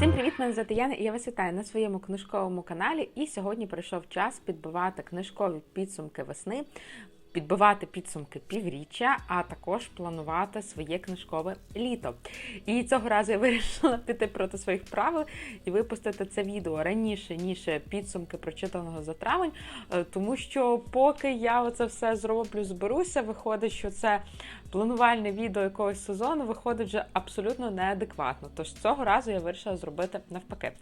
Всім привіт, мене звати Яна, і я вас вітаю на своєму книжковому каналі. І сьогодні прийшов час підбивати книжкові підсумки весни, підбивати підсумки півріччя, а також планувати своє книжкове літо. І цього разу я вирішила піти проти своїх правил і випустити це відео раніше, ніж підсумки прочитаного за травень, е, тому що поки я оце все зроблю, зберуся, виходить, що це планувальне відео якогось сезону виходить вже абсолютно неадекватно. Тож цього разу я вирішила зробити навпаки.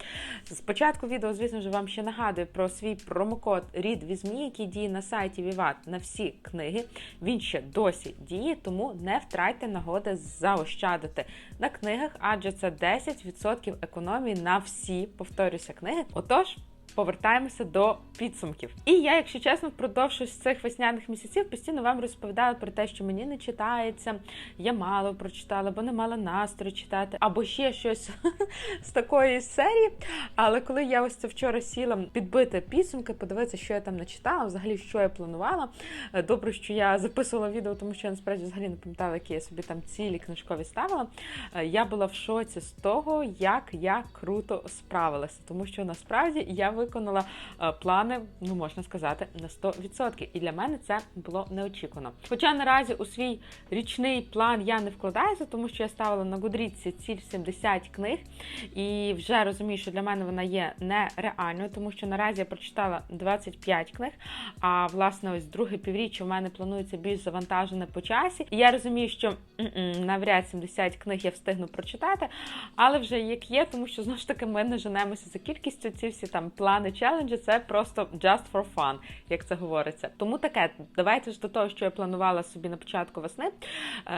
Спочатку відео, звісно ж, вам ще нагадую про свій промокод Рід Візмі, який діє на сайті Віват на всі книги. Він ще досі діє, тому не втрайте нагоди заощадити на книгах, адже це 10% економії на всі, повторюся, книги. Отож. Повертаємося до підсумків. І я, якщо чесно, впродовж цих весняних місяців постійно вам розповідала про те, що мені не читається, я мало прочитала, бо не мала настрою читати, або ще щось з такої серії. Але коли я ось це вчора сіла підбити підсумки, подивитися, що я там начитала, взагалі що я планувала. Е, Добре, що я записувала відео, тому що я насправді взагалі не пам'ятала, які я собі там цілі книжкові ставила. Е, Я була в шоці з того, як я круто справилася, тому що насправді я виконала е, плани, ну можна сказати, на 100%. І для мене це було неочікувано. Хоча наразі у свій річний план я не вкладаюся, тому що я ставила на Goodreads ціль 70 книг, і вже розумію, що для мене вона є нереальною, тому що наразі я прочитала 25 книг. А власне, ось друге півріччя в мене планується більш завантажене по часі. І я розумію, що навряд 70 книг я встигну прочитати, але вже як є, тому що знову ж таки ми не женемося за кількістю. Ці всі там плани, челенджі це просто just for fun, як це говориться. Тому таке, давайте ж до того, що я планувала собі на початку весни.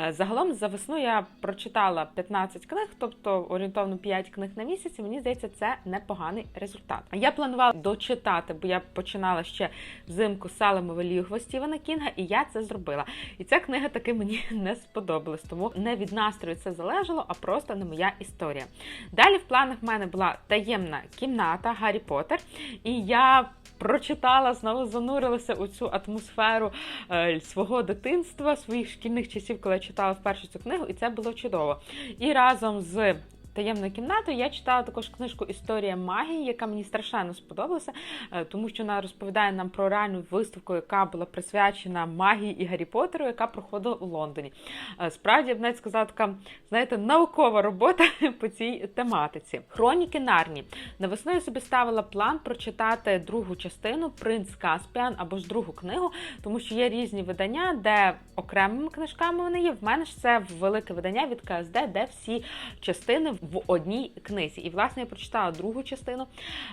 Е, Загалом за весну я прочитала 15 книг, тобто орієнтовно 5 книг на місяць. і Мені здається, це непоганий результат. Я планувала дочитати, бо я починала ще взимку Салемове лігво Стівена Кінга, і я це зробила. І ця книга таки мені не сподобалась, тому не від настрою це залежало, а просто не моя історія. Далі в планах в мене була таємна кімната Гаррі Поттер, і я прочитала, знову занурилася у цю атмосферу е, свого дитинства, своїх шкільних часів, коли я читала вперше цю книгу, і це було чудово. І разом з таємною кімнатою я читала також книжку Історія магії, яка мені страшенно сподобалася, е, тому що вона розповідає нам про реальну виставку, яка була присвячена магії і Гаррі Поттеру, яка проходила у Лондоні. Е, Справді, я б навіть сказала, така, знаєте, наукова робота по цій тематиці. Хроніки Нарні. Навесною я собі ставила план прочитати другу частину Принц Каспіан або ж другу книгу, тому що є різні видання, де окремими книжками вони є. В мене ж це велике видання від КСД, де всі частини в одній книзі. І власне я прочитала другу частину.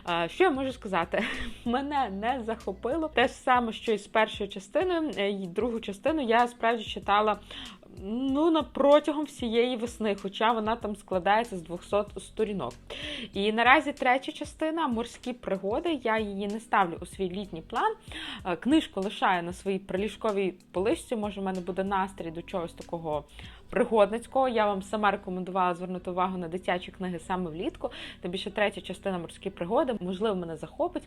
Е, Що я можу сказати? Мене не захопило те ж саме, що і з першою частиною. Е, І другу частину я справді читала. Ну, на протягом всієї весни, хоча вона там складається з 200 сторінок. І наразі третя частина морські пригоди. Я її не ставлю у свій літній план. Е, Книжку лишаю на своїй приліжковій поличці. Може, в мене буде настрій до чогось такого пригодницького. Я вам сама рекомендувала звернути увагу на дитячі книги саме влітку. Тим більше третя частина морські пригоди, можливо, мене захопить.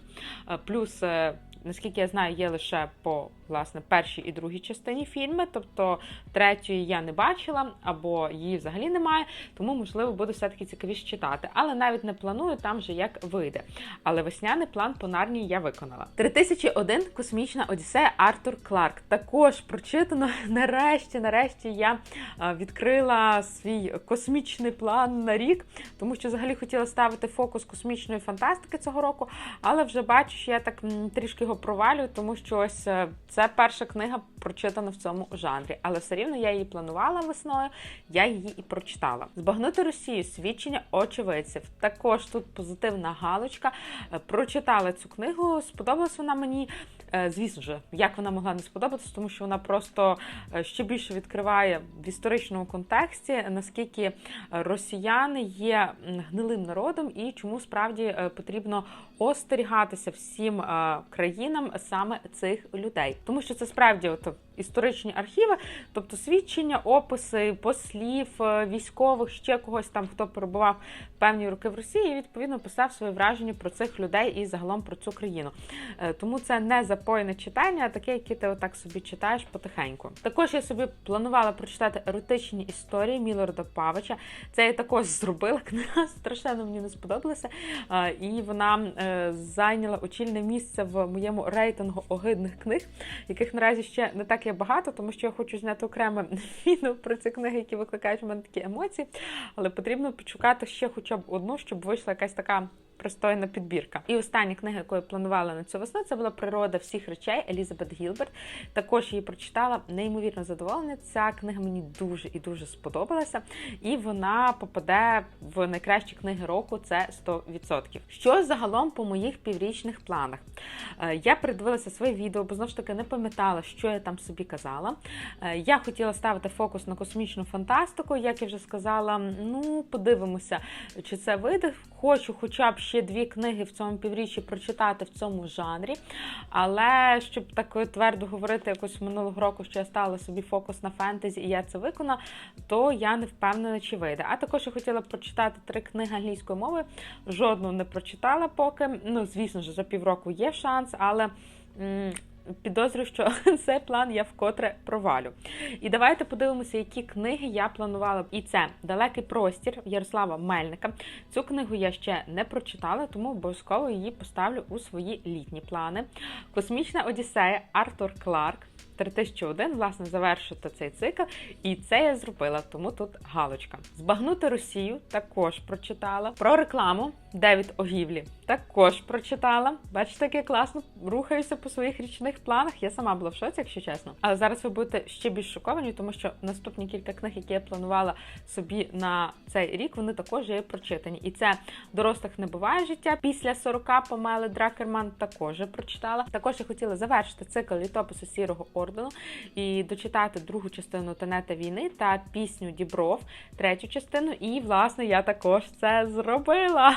Е, Плюс, е, наскільки я знаю, є лише по власне першій і другій частині фільми, тобто третьої я не бачила або її взагалі немає, тому можливо буде все-таки цікавіше читати. Але навіть не планую там вже як вийде. Але весняний план по Нарнії я виконала. 3001 космічна Одіссея Артур Кларк. Також прочитано. Нарешті, нарешті я е, відкрила свій космічний план на рік, тому що взагалі хотіла ставити фокус космічної фантастики цього року, але вже бачу, що я так трішки його провалюю, тому що ось е, це перша книга прочитана в цьому жанрі. Але все рівно я її планувала весною, я її і прочитала. Збагнути Росію свідчення очевидців. Також тут позитивна галочка. Е, Прочитала цю книгу, сподобалась вона мені. Е, Звісно ж, як вона могла не сподобатися, тому що вона просто е, ще більше відкриває в історичному контексті, наскільки росіяни є гнилим народом і чому справді е, потрібно остерігатися всім країнам саме цих людей, тому що це справді от історичні архіви, тобто свідчення, описи послів, військових, ще когось там, хто перебував певні роки в Росії і відповідно писав своє враження про цих людей і загалом про цю країну. Е, тому це не запоєне читання, а таке, яке ти отак собі читаєш потихеньку. Також я собі планувала прочитати еротичні історії Мілорда Павича. Це я також зробила. Книга страшенно мені не сподобалася. Е, і вона е, зайняла очільне місце в моєму рейтингу огидних книг, яких наразі ще не так є багато, тому що я хочу зняти окреме відео про ці книги, які викликають в мене такі емоції. Але потрібно підшукати ще хоча б одну, щоб вийшла якась така пристойна підбірка. І остання книга, яку я планувала на цю весну, це була природа всіх речей Елізабет Гілберт. Також її прочитала неймовірно задоволена. Ця книга мені дуже і дуже сподобалася, і вона попаде в найкращі книги року. Це 100%. Що загалом по моїх піврічних планах? Е, я передивилася своє відео, бо знову ж таки не пам'ятала, що я там собі казала. Е, я хотіла ставити фокус на космічну фантастику, як я вже сказала. Ну, подивимося, чи це вийде. Хочу, хоча б ще дві книги в цьому півріччі прочитати в цьому жанрі. Але щоб так твердо говорити, якось минулого року, що я ставила собі фокус на фентезі, і я це виконала, то я не впевнена, чи вийде. А також я хотіла прочитати три книги англійської мови. Жодну не прочитала поки. Ну, звісно ж, за півроку є шанс, але підозрюю, що цей план я вкотре провалю. І давайте подивимося, які книги я планувала. І це Далекий простір Ярослава Мельника. Цю книгу я ще не прочитала, тому обов'язково її поставлю у свої літні плани. Космічна Одіссея Артур Кларк. 3001, власне, завершити цей цикл. І це я зробила, тому тут галочка. Збагнути Росію також прочитала. Про рекламу Девід Огівлі також прочитала. Бачите, як я класно рухаюся по своїх річних планах. Я сама була в шоці, якщо чесно. Але зараз ви будете ще більш шоковані, тому що наступні кілька книг, які я планувала собі на цей рік, вони також є прочитані. І це дорослих не буває життя. Після 40 помели Дракерман також прочитала. Також я хотіла завершити цикл літопису сірого ордену і дочитати другу частину Тенета війни та пісню Дібров, третю частину. І, власне, я також це зробила.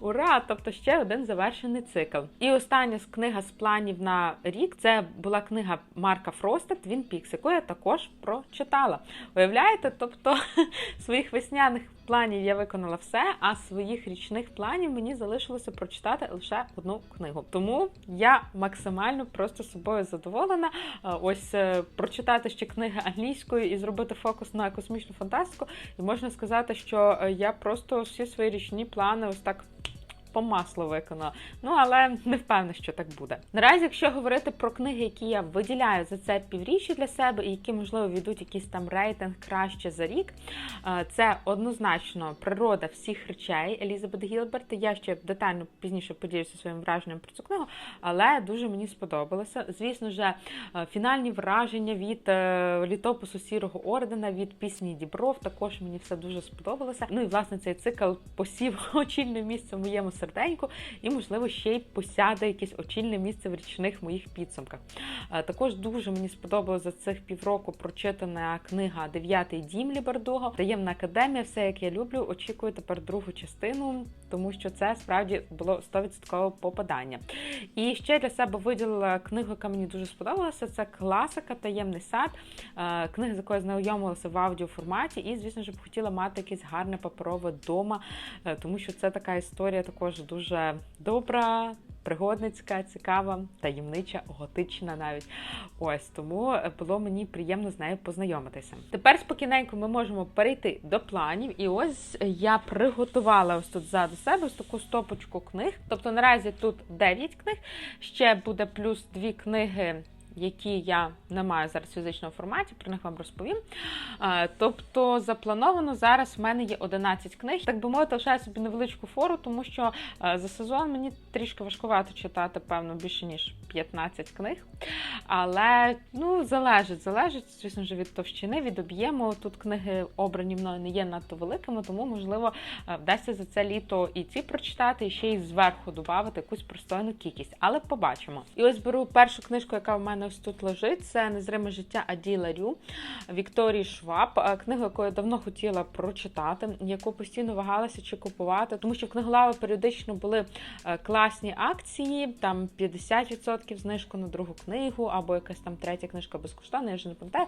Ура! Тобто ще один завершений цикл. І остання книга з планів на рік це була книга Марка Фроста Твін Пікс, яку я також прочитала. Уявляєте, тобто своїх весняних планів я виконала все, а своїх річних планів мені залишилося прочитати лише одну книгу. Тому я максимально просто собою задоволена. Ось е, прочитати ще книги англійською і зробити фокус на космічну фантастику. І можна сказати, що е, я просто всі свої річні плани ось так по маслу виконала. Ну, але не впевнена, що так буде. Наразі, якщо говорити про книги, які я виділяю за це півріччя для себе, і які, можливо, війдуть якийсь там рейтинг краще за рік, е, це однозначно природа всіх речей Елізабет Гілберт. Я ще детально пізніше поділюся своїм враженням про цю книгу, але дуже мені сподобалося. Звісно ж, е, фінальні враження від е, літопису Сірого ордена, від пісні Дібров, також мені все дуже сподобалося. Ну і власне цей цикл посів очільне місце в моєму серденько, і, можливо, ще й посяде якесь очільне місце в річних моїх підсумках. Е, також дуже мені сподобалося за цих півроку прочитана книга Дев'ятий дім Лібардуго. Таємна академія, все як я люблю. Очікую тепер другу частину, тому що це справді було 100% попадання. І ще для себе виділила книгу, яка мені дуже сподобалася. Це класика, таємний сад, е, книга, з якою знайомилася в аудіоформаті, і, звісно ж, хотіла мати якесь гарне паперове вдома, е, тому що це така історія також дуже добра, пригодницька, цікава, таємнича, готична навіть. Ось тому було мені приємно з нею познайомитися. Тепер спокійненько ми можемо перейти до планів. І ось я приготувала ось тут ззаду себе ось таку стопочку книг. Тобто наразі тут 9 книг, ще буде плюс 2 книги які я не маю зараз в фізичному форматі, про них вам розповім. Тобто заплановано зараз в мене є 11 книг. Так би мовити, лишаю собі невеличку фору, тому що за сезон мені трішки важкувато читати, певно, більше ніж 15 книг. Але ну, залежить, залежить, звісно ж, від товщини, від об'єму. Тут книги обрані мною не є надто великими, тому, можливо, вдасться за це літо і ці прочитати, і ще й зверху додати якусь пристойну кількість. Але побачимо. І ось беру першу книжку, яка в мене мене ось тут лежить. Це незриме життя Аді Ларю Вікторії Шваб, е, книгу, яку я давно хотіла прочитати, яку постійно вагалася чи купувати, тому що в книголави періодично були е, класні акції, там 50% знижку на другу книгу, або якась там третя книжка безкоштовна, я вже не пам'ятаю.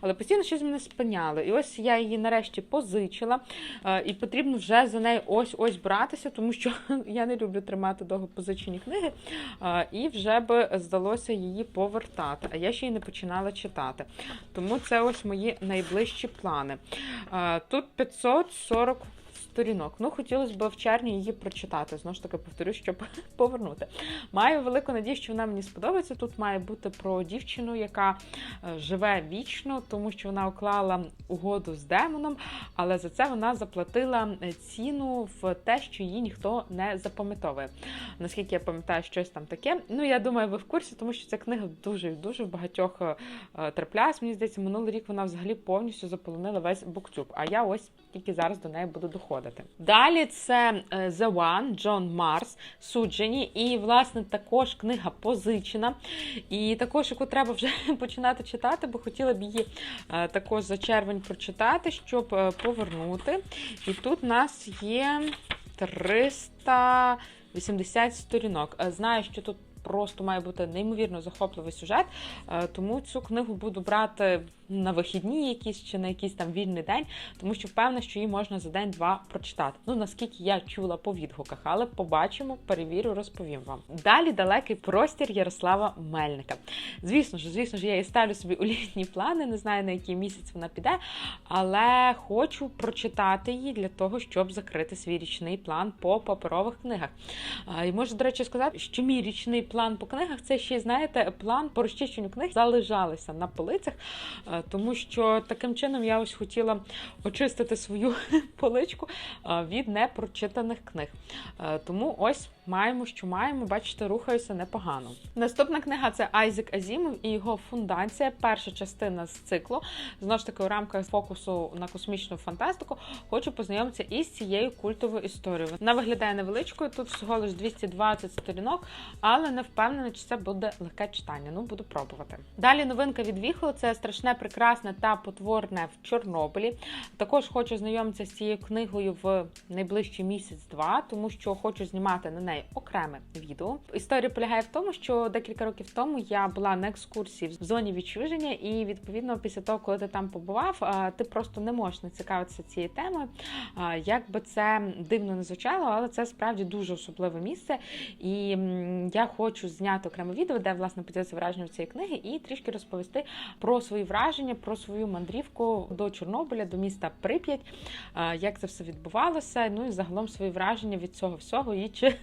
Але постійно щось мене спиняло. І ось я її нарешті позичила, е, і потрібно вже за неї ось-ось братися, тому що я не люблю тримати довго позичені книги. І вже би здалося її повертати. А я ще й не починала читати. Тому це ось мої найближчі плани. Е, Тут 540 сторінок. Ну, хотілося б в червні її прочитати. Знову ж таки, повторюсь, щоб повернути. Маю велику надію, що вона мені сподобається. Тут має бути про дівчину, яка е, живе вічно, тому що вона уклала угоду з демоном, але за це вона заплатила ціну в те, що її ніхто не запам'ятовує. Наскільки я пам'ятаю, щось там таке. Ну, я думаю, ви в курсі, тому що ця книга дуже дуже в багатьох е, трапляється. Мені здається, минулий рік вона взагалі повністю заполонила весь буктюб. А я ось тільки зараз до неї буду доходити. Далі це е, The One, Джон Марс, суджені, і власне також книга позичена. І також, яку треба вже починати читати, бо хотіла б її е, також за червень прочитати, щоб е, повернути. І тут у нас є 380 сторінок. Знаю, що тут. Просто має бути неймовірно захопливий сюжет, тому цю книгу буду брати на вихідні якісь чи на якийсь там вільний день, тому що впевнена, що її можна за день-два прочитати. Ну наскільки я чула по відгуках, але побачимо, перевірю, розповім вам. Далі далекий простір Ярослава Мельника. Звісно ж, звісно ж, я і ставлю собі у літні плани, не знаю на який місяць вона піде, але хочу прочитати її для того, щоб закрити свій річний план по паперових книгах. І можу, до речі, сказати, що мій річний план по книгах це ще, знаєте, план по розчищенню книг залежалися на полицях, тому що таким чином я ось хотіла очистити свою поличку від непрочитаних книг. Тому ось маємо, що маємо. Бачите, рухаюся непогано. Наступна книга це Айзек Азімов і його фундація. Перша частина з циклу. Знову ж таки, у рамках фокусу на космічну фантастику хочу познайомитися із цією культовою історією. Вона виглядає невеличкою, тут всього лиш 220 сторінок, але не впевнена, чи це буде легке читання. Ну, буду пробувати. Далі новинка від Віхо це страшне, прекрасне та потворне в Чорнобилі. Також хочу знайомитися з цією книгою в найближчий місяць-два, тому що хочу знімати на неї окреме відео. Історія полягає в тому, що декілька років тому я була на екскурсії в зоні відчуження, і відповідно після того, коли ти там побував, ти просто не можеш не цікавитися цією темою. Як би це дивно не звучало, але це справді дуже особливе місце. І я хочу зняти окреме відео, де власне поділитися враження цієї книги, і трішки розповісти про свої враження, про свою мандрівку до Чорнобиля, до міста Прип'ять, як це все відбувалося. Ну і загалом свої враження від цього всього, і чи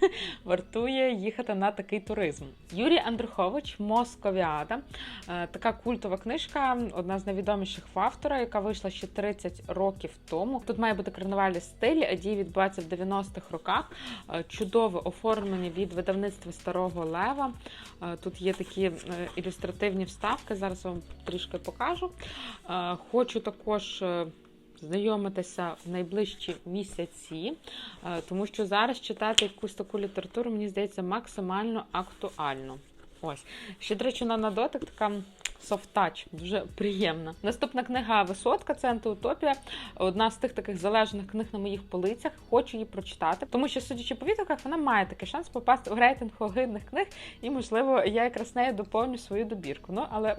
вартує їхати на такий туризм. Юрій Андрухович Московіада. Е, Така культова книжка, одна з найвідоміших в автора, яка вийшла ще 30 років тому. Тут має бути карнавальний стиль, дії відбуваються в 90-х роках. Е, Чудове оформлення від видавництва Старого Лева. Е, Тут є такі ілюстративні вставки. Зараз вам трішки покажу. Хочу також. Знайомитися в найближчі місяці, е, тому що зараз читати якусь таку літературу, мені здається, максимально актуально. Ось. Ще, до речі, на дотик така софт-тач, дуже приємна. Наступна книга Висотка це антиутопія. Одна з тих таких залежних книг на моїх полицях. Хочу її прочитати, тому що, судячи по відгуках, вона має такий шанс попасти у рейтинг огидних книг, і, можливо, я якраз нею доповню свою добірку. Ну, але.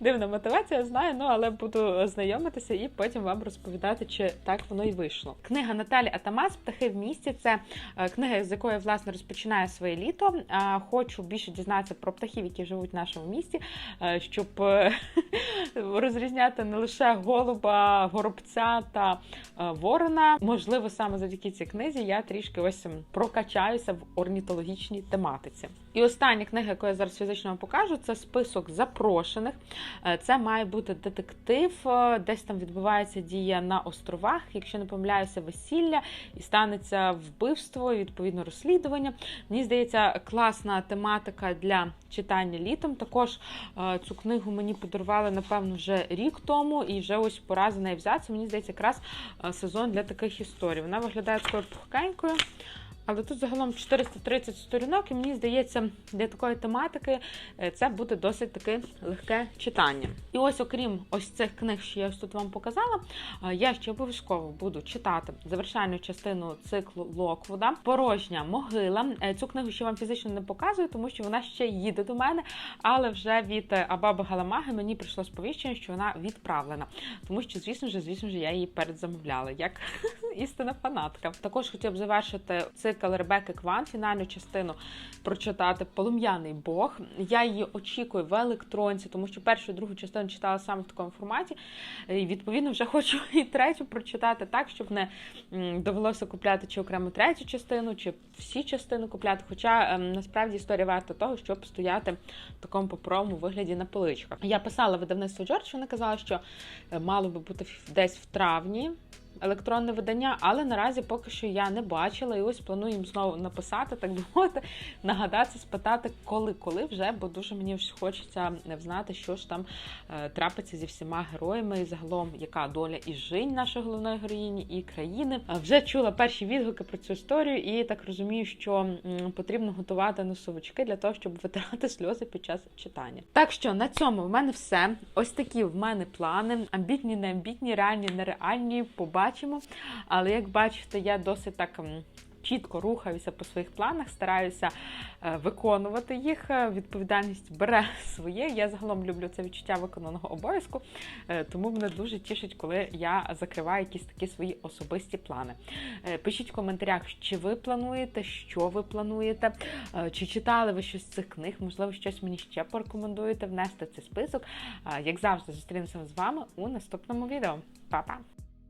Дивна мотивація, знаю, ну але буду знайомитися і потім вам розповідати, чи так воно і вийшло. Книга Наталі Атамас Птахи в місті. Це е, книга, з якої я, власне розпочинаю своє літо. Е, Хочу більше дізнатися про птахів, які живуть в нашому місті, е, щоб розрізняти не лише голуба, горобця та ворона. Можливо, саме завдяки цій книзі я трішки ось прокачаюся в орнітологічній тематиці. І остання книга, яку я зараз фізично вам покажу, це список запрошених. Е, Це має бути детектив, е, десь там відбувається дія на островах, якщо не помиляюся, весілля, і станеться вбивство, і відповідно розслідування. Мені здається, класна тематика для читання літом. Також е, цю книгу мені подарували, напевно, вже рік тому, і вже ось пора за неї взятися. Мені здається, якраз сезон для таких історій. Вона виглядає такою пухкенькою. Але тут загалом 430 сторінок, і мені здається, для такої тематики е, це буде досить таке легке читання. І ось, окрім ось цих книг, що я ось тут вам показала, е, я ще обов'язково буду читати завершальну частину циклу Локвуда Порожня могила. Е, Цю книгу ще вам фізично не показую, тому що вона ще їде до мене, але вже від Абаби Галамаги мені прийшло сповіщення, що вона відправлена. Тому що, звісно ж, звісно ж, я її передзамовляла, як істинна фанатка. Також хотів б завершити цикл Ребекки Кван, фінальну частину прочитати Полум'яний Бог. Я її очікую в електронці, тому що першу і другу частину читала саме в такому форматі. І відповідно вже хочу і третю прочитати так, щоб не довелося купляти чи окремо третю частину, чи всі частини купляти. Хоча ем, насправді історія варта того, щоб стояти в такому паперовому вигляді на поличках. Я писала видавництво Джордж, вони казали, що е, мало би бути десь в травні. Електронне видання, але наразі поки що я не бачила, і ось планую їм знову написати, так би мовити, нагадати, спитати, коли, коли вже, бо дуже мені хочеться знати, що ж там е, трапиться зі всіма героями, і загалом яка доля і жінь нашої головної героїні, і країни. Е, Вже чула перші відгуки про цю історію, і так розумію, що потрібно готувати носовички для того, щоб витирати сльози під час читання. Так що на цьому в мене все. Ось такі в мене плани. Амбітні, не амбітні, реальні, нереальні. Побачимо. Але як бачите, я досить так. Чітко рухаюся по своїх планах, стараюся е, виконувати їх. Е, Відповідальність бере своє. Я загалом люблю це відчуття виконаного обов'язку, е, тому мене дуже тішить, коли я закриваю якісь такі свої особисті плани. Пишіть в коментарях, чи ви плануєте, що ви плануєте, чи читали ви щось з цих книг, можливо, щось мені ще порекомендуєте внести в цей список. Як завжди, зустрінемося з вами у наступному відео. Па-па!